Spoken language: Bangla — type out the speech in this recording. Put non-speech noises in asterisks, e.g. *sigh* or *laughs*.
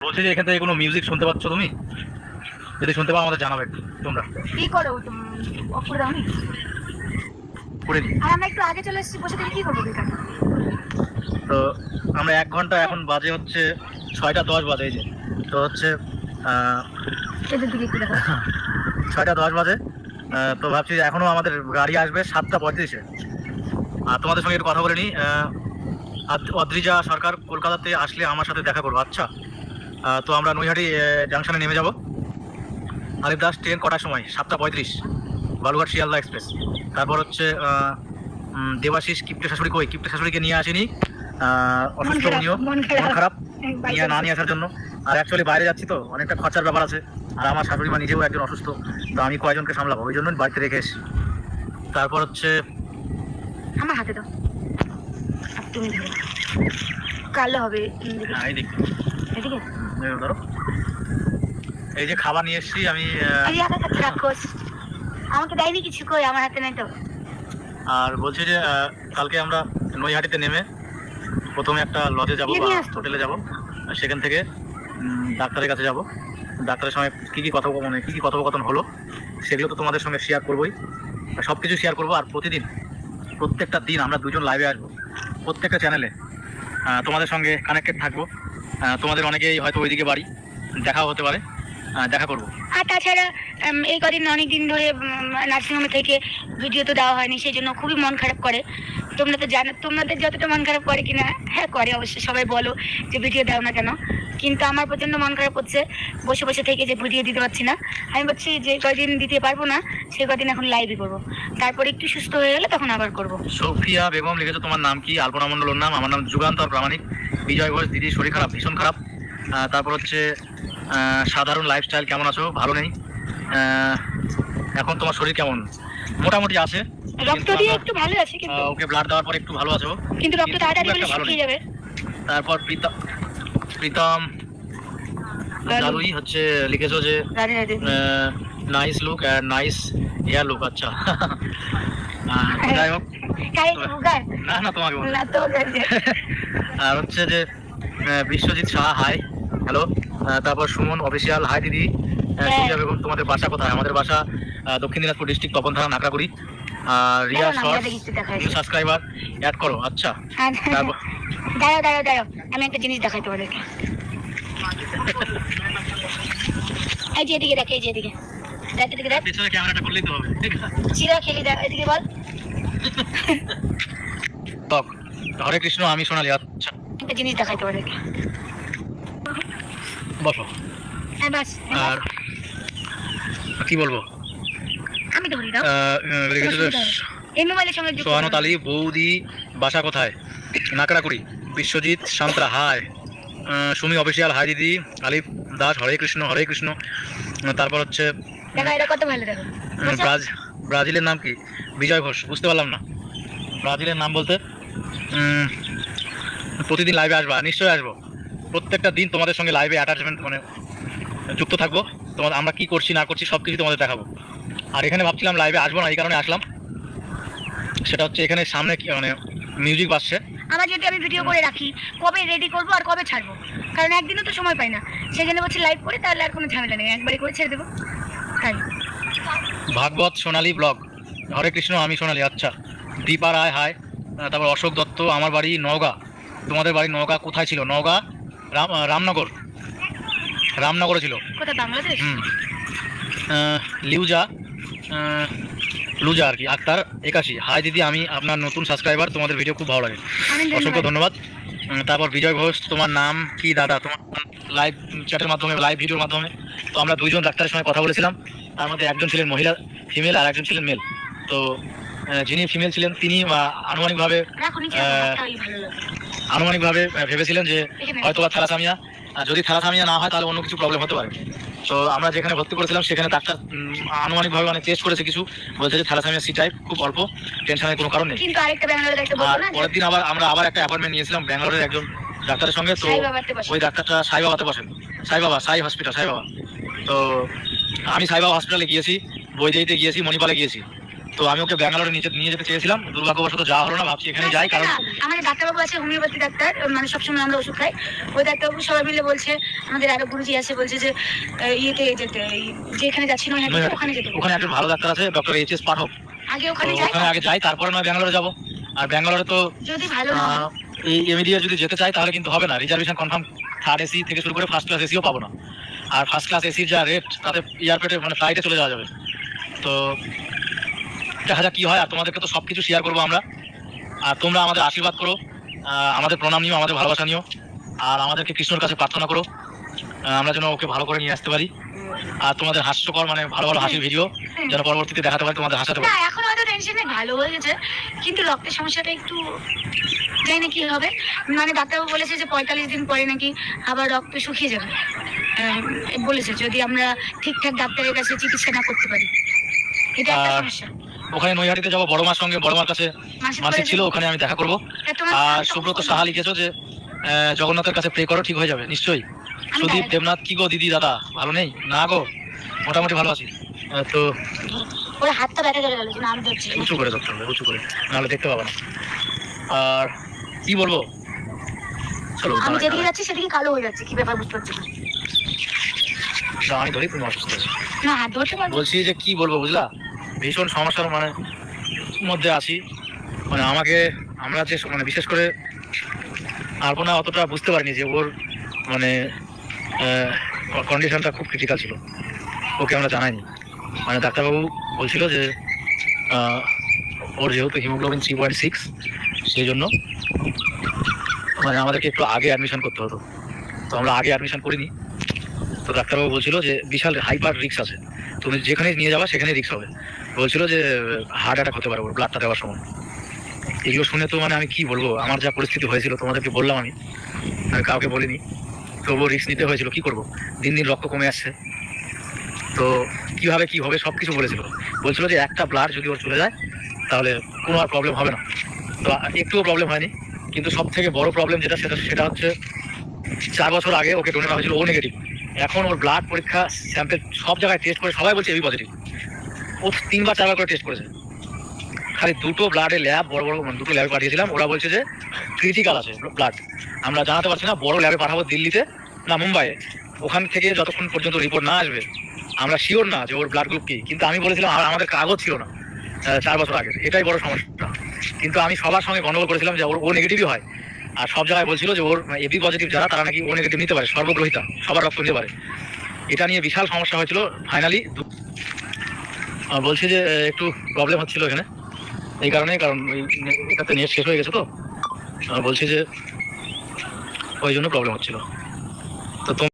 বলছি যে এখান থেকে কোনো মিউজিক শুনতে পাচ্ছ তুমি? যদি শুনতে পাও আমাদের জানাবে তোমরা। কি করো অফ করে দাও নি? করে দিই। আর আমরা একটু আগে চলে এসেছি বসে থেকে কি করব বেকার তো আমরা এক ঘণ্টা এখন বাজে হচ্ছে ছয়টা দশ বাজে এই যে। তো হচ্ছে *laughs* ছয়টা দশ বাজে। তো ভাবছি যে এখনও আমাদের গাড়ি আসবে সাতটা পঁয়ত্রিশে। আর তোমাদের সঙ্গে একটু কথা বলে নিই। অদ্রিজা সরকার কলকাতাতে আসলে আমার সাথে দেখা করব। আচ্ছা। তো আমরা নৈহাটি জাংশনে নেমে যাব। আলিপ দাস ট্রেন কটার সময়? সাতটা পঁয়ত্রিশ বালুঘাট শিয়ালদা এক্সপ্রেস। তারপর হচ্ছে দেবাশিস কিপ্টে শাশুড়ি কই? কিপ্টে শাশুড়িকে নিয়ে আসেনি। অসুস্থ উনিও মন খারাপ। বাড়ি নিয়ে না নিয়ে আসার জন্য। আর অ্যাকচুয়ালি বাইরে যাচ্ছি তো অনেকটা খরচার ব্যাপার আছে। আর আমার শাশুড়ি মা নিজেও একজন অসুস্থ তো আমি কয়জনকে সামলাবো? ওই জন্য বাড়িতে রেখে এসেছি। তারপর হচ্ছে আমার হাতে দাও। তুমি কালো হবে। এদিকে। হ্যাঁ, এদিকে। এই ধরো। এই যে খাবার নিয়ে এসেছি আমি আমাকে দেয়নি কিছু কই? আমার হাতে নাই তো। আর বলছি যে কালকে আমরা নৈহাটিতে নেমে প্রথমে একটা লজে যাব বা হোটেলে যাব। সেখান থেকে ডাক্তারের কাছে যাব। ডাক্তারের সঙ্গে কী কী কথোপকথন কী কী কথোপকথন হলো সেগুলো তো তোমাদের সঙ্গে শেয়ার করবোই। সব কিছু শেয়ার করব। আর প্রতিদিন প্রত্যেকটা দিন আমরা দুজন লাইভে আসব। প্রত্যেকটা চ্যানেলে তোমাদের সঙ্গে কানেক্টেড থাকব। তোমাদের অনেকেই হয়তো ওইদিকে বাড়ি, দেখাও হতে পারে দেখা করব। আর তাছাড়া এই কদিন অনেক দিন ধরে নার্সিংহোমে থেকে ভিডিও তো দেওয়া হয়নি, সেই জন্য খুবই মন খারাপ করে। তোমরা তো জানো, তোমাদের যতটা মন খারাপ করে কিনা হ্যাঁ করে অবশ্যই, সবাই বলো যে ভিডিও দাও না কেন। কিন্তু আমার প্রচণ্ড মন খারাপ হচ্ছে। বসে বসে থেকে যে ভিডিও দিতে পারছি না। আমি ভাবছি যে কদিন দিতে পারব না সেই কদিন এখন লাইভই করব। তারপর একটু সুস্থ হয়ে গেলে তখন আবার করব। সোফিয়া বেগম লিখেছো তোমার নাম কি? আলপনা মণ্ডলের নাম। আমার নাম যুগান্তর প্রামাণিক। বিজয় ঘোষ দিদি শরীর খারাপ ভীষণ খারাপ। তারপর হচ্ছে সাধারণ লাইফস্টাইল কেমন আছো? ভালো নেই। এখন তোমার শরীর কেমন? মোটামুটি আছে। রক্ত দিয়ে একটু ভালো আছে কিন্তু। ওকে ব্লাড দেওয়ার পর একটু ভালো আছো। কিন্তু রক্ত তাড়াতাড়ি শুকিয়ে যাবে। তারপর প্রীতম। জালুই হচ্ছে লিখেছো যে nice look nice hair look আচ্ছা। *laughs* যাই হোক। না না তোমাকে। *laughs* আর হচ্ছে যে বিশ্বজিৎ সাহা হাই হ্যালো তারপর সুমন অফিসিয়াল হাই দিদি। হ্যাঁ। বেগম তোমাদের বাসা কোথায়? আমাদের বাসা দক্ষিণ দিনাজপুর ডিস্ট্রিক্ট তপন থানা নাকড়াগুড়ি আর রিয়া শর্ট সাবস্ক্রাইবার অ্যাড করো আচ্ছা। হ্যাঁ, তারপর দাঁড়াও দাঁড়াও দাঁড়াও। আমি একটা জিনিস দেখাই তোমাদেরকে। এই যে এদিকে দেখ এই যে এদিকে। দেখ এদিকে দেখ। পেছনে ক্যামেরাটা করলেই তো হবে। চিরা খেলি দেখ এদিকে বল। তক হরে কৃষ্ণ আমি সোনালি। আচ্ছা। একটা জিনিস দেখাই তোমাদেরকে। বসো। হ্যাঁ বাস। আর কি বলব? আমি ধরি যে এই মোবাইলের সঙ্গে যুক্ত সোহানত আলী বৌদি বাসা কোথায়? Nakrakuri. Biswajit Santra hi. Sumi official hi দিদি আলিফ দাস হরে কৃষ্ণ হরে কৃষ্ণ। তারপর হচ্ছে ব্রাজিলের নাম কি? বিজয় ঘোষ বুঝতে পারলাম না। ব্রাজিলের নাম বলতে? প্রতিদিন লাইভে আসবা নিশ্চয়ই আসব। প্রত্যেকটা দিন তোমাদের সঙ্গে লাইভে অ্যাটাচমেন্ট মানে যুক্ত থাকব। তোমাদের আমরা কি করছি না করছি সব কিছু তোমাদের দেখাবো। আর এখানে ভাবছিলাম লাইভে আসব না এই কারণে আসলাম। সেটা হচ্ছে এখানে সামনে কি মানে মিউজিক বাজছে। আমার যদি আমি ভিডিও করে রাখি কবে রেডি করব আর কবে ছাড়বো? কারণ একদিনও তো সময় পাই না। সেই জন্য বলছি লাইভ করে তাহলে আর কোনো ঝামেলা নেই। একবারে করে ছেড়ে দেবো। তাই। ভাগবত সোনালী ব্লগ। হরে কৃষ্ণ আমি সোনালী। আচ্ছা দীপা রায় হায়। তারপর অশোক দত্ত আমার বাড়ি নওগাঁ। তোমাদের বাড়ি নওগাঁ কোথায় ছিল? নওগাঁ রাম রামনগর। রামনগরে ছিল। কোথায় বাংলাদেশ? হুম। লিউজা। লুজা আর কি আক্তার একাশি। হাই দিদি আমি আপনার নতুন সাবস্ক্রাইবার তোমাদের ভিডিও খুব ভালো লাগে। অসংখ্য ধন্যবাদ। তারপর বিজয় ঘোষ তোমার নাম কি দাদা? তোমার লাইভ চ্যাটের মাধ্যমে লাইভ ভিডিওর মাধ্যমে। তো আমরা দুইজন ডাক্তারের সঙ্গে কথা বলেছিলাম। তার মধ্যে একজন ছিলেন মহিলা ফিমেল আর একজন ছিলেন মেল তো যিনি ফিমেল ছিলেন তিনি আনুমানিকভাবে আনুমানিকভাবে ভেবেছিলেন যে হয়তো বা থ্যালাসামিয়া। আর যদি থ্যালাসামিয়া না হয় তাহলে অন্য কিছু প্রবলেম হতে পারে। তো আমরা যেখানে ভর্তি করেছিলাম সেখানে ডাক্তার আনুমানিকভাবে মানে টেস্ট করেছে কিছু। বলছে যে থ্যালাসেমিয়া সি টাইপ খুব অল্প টেনশনের কোনো কারণ নেই। কিন্তু আরেকটা ব্যাঙ্গালোরের একটা বলব না পরের দিন আবার আমরা আবার একটা অ্যাপয়েন্টমেন্ট নিয়েছিলাম ব্যাঙ্গালোরের একজন ডাক্তারের সঙ্গে তো ওই ডাক্তারটা সাই বাবাতে বসেন। সাই বাবা সাই হসপিটাল সাই বাবা। তো আমি সাই বাবা হসপিটালে গিয়েছি বৈদেহিতে গিয়েছি মণিপালে গিয়েছি। তো আমি ওকে ব্যাঙ্গালোরে নিচে নিয়ে যেতে চেয়েছিলাম। দুর্ভাগ্যবশত যাওয়া হলো না ভাবছি এখানে যাই কারণ না, আমাদের ডাক্তারবাবু আছে হোমিওপ্যাথি ডাক্তার মানে সবসময় আমরা ওষুধ খাই। ওই ডাক্তারবাবু সবাই মিলে বলছে আমাদের আরও গুরুজি আছে বলছে যে ইয়েতে যেতে যেখানে যাচ্ছি না নৈহাটি। ওখানে যেতে ওখানে একজন ভালো ডাক্তার আছে ডক্টর এইচ এস পাঠক। আগে ওখানে যাই। ওখানে আগে যাই তারপরে নয় ব্যাঙ্গালোরে যাব। আর ব্যাঙ্গালোরে তো যদি ভালো এই এমিডিয়া যদি যেতে চাই তাহলে কিন্তু হবে না। রিজার্ভেশন কনফার্ম থার্ড এসি থেকে শুরু করে ফার্স্ট ক্লাস এসিও পাবো না। আর ফার্স্ট ক্লাস এসির যা রেট তাতে এয়ারপোর্টে মানে ফ্লাইটে চলে যাওয়া যাবে। তো দেখা যাক কি হয় আর তোমাদেরকে তো সব কিছু শেয়ার করব আমরা। আর তোমরা আমাদের আশীর্বাদ করো আমাদের প্রণাম নিও আমাদের ভালোবাসা নিও আর আমাদেরকে কৃষ্ণর কাছে প্রার্থনা করো আমরা যেন ওকে ভালো করে নিয়ে আসতে পারি। আর তোমাদের হাস্যকর মানে ভালো ভালো হাসির ভিডিও যেন পরবর্তীতে দেখাতে পারি তোমাদের হাসাতে পারি। এখন হয়তো টেনশন ভালো হয়ে গেছে কিন্তু রক্তের সমস্যাটা একটু জানি না কি হবে। মানে ডাক্তারবাবু বলেছে যে পঁয়তাল্লিশ দিন পরে নাকি আবার রক্ত শুকিয়ে যাবে। বলেছে যদি আমরা ঠিকঠাক ডাক্তারের কাছে চিকিৎসা না করতে পারি। এটা একটা সমস্যা। ওখানে নৈহাটিতে যাব বড় মার সঙ্গে বড় মার কাছে মাসিক ছিল ওখানে আমি দেখা করব। আর সুব্রত সাহা লিখেছো যে জগন্নাথের কাছে প্রে করো ঠিক হয়ে যাবে নিশ্চয়ই। সুদীপ দেবনাথ কি গো দিদি দাদা ভালো নেই? না গো মোটামুটি ভালো আছি। তো ওর হাতটা ব্যথা ধরে গেল আমি ধরছি। উঁচু করে ধরতে হবে উঁচু করে। নাহলে দেখতে পাবো না। আর কি বলব? চলো আমি যেদিকে যাচ্ছি সেদিকে কালো হয়ে যাচ্ছে কি ব্যাপার বুঝতে পারছি না। আমি ধরি তুমি অসুস্থ আছো। না হাত ধরতে পারব বলছি যে কি বলব বুঝলা? ভীষণ সমস্যার মানে মধ্যে আছি। মানে আমাকে, আমরা যে মানে বিশেষ করে আলপনা অতটা বুঝতে পারিনি যে ওর মানে কন্ডিশনটা খুব ক্রিটিক্যাল ছিল। ওকে আমরা জানাইনি। মানে ডাক্তারবাবু বলছিল যে ওর যেহেতু হিমোগ্লোবিন থ্রি পয়েন্ট সিক্স সেই জন্য মানে আমাদেরকে একটু আগে অ্যাডমিশন করতে হতো। তো আমরা আগে অ্যাডমিশন করিনি। তো ডাক্তারবাবু বলছিল যে বিশাল হাইপার রিক্স আছে। তুমি যেখানে নিয়ে যাবা সেখানে রিক্স হবে। বলছিল যে হার্ট অ্যাটাক হতে পারে ওর ব্লাডটা দেওয়ার সময়। এগুলো শুনে তো মানে আমি কি বলব, আমার যা পরিস্থিতি হয়েছিল তোমাদেরকে বললাম আমি। কাউকে বলিনি। তবুও রিস্ক নিতে হয়েছিল, কি করব? দিন দিন রক্ত কমে আসছে। তো কীভাবে কি হবে সব কিছু বলেছিল। বলছিল যে, একটা ব্লাড যদি ওর চলে যায়, তাহলে কোনো আর প্রবলেম হবে না। তো একটুও প্রবলেম হয়নি। কিন্তু সব থেকে বড় প্রবলেম যেটা, সেটা সেটা হচ্ছে, চার বছর আগে ওকে ডোনেট হয়েছিল ও নেগেটিভ এখন ওর ব্লাড পরীক্ষা স্যাম্পেল সব জায়গায় টেস্ট করে, সবাই বলছে এবি পজিটিভ ও তিনবার, চারবার করে টেস্ট করেছে। খালি দুটো ব্লাডের ল্যাব বড় বড়, দুটো ল্যাবে পাঠিয়েছিলাম। ওরা বলছে যে ক্রিটিক্যাল আছে ব্লাড আমরা জানাতে পারছি না, বড় ল্যাবে পাঠাবো দিল্লিতে না মুম্বাইয়ে। ওখান থেকে যতক্ষণ পর্যন্ত রিপোর্ট না আসবে, আমরা শিওর না যে ওর ব্লাড গ্রুপ কি। কিন্তু আমি বলেছিলাম আর আমাদের কাগজ ছিল না চার বছর আগে এটাই বড় সমস্যা। কিন্তু আমি সবার সঙ্গে গন্ডগোল করেছিলাম যে ও নেগেটিভই হয়। আর সব জায়গায় বলছিল যে ওর এবি পজিটিভ যারা, তারা নাকি ও নেগেটিভ নিতে পারে, সর্বগ্রহিতা, সবার রক্ত নিতে পারে। এটা নিয়ে বিশাল সমস্যা হয়েছিল। ফাইনালি বলছি যে একটু প্রবলেম হচ্ছিল এখানে। এই কারণে কারণ এটাতে নেট শেষ হয়ে গেছে তো। বলছি যে, ওই জন্য প্রবলেম হচ্ছিল। তো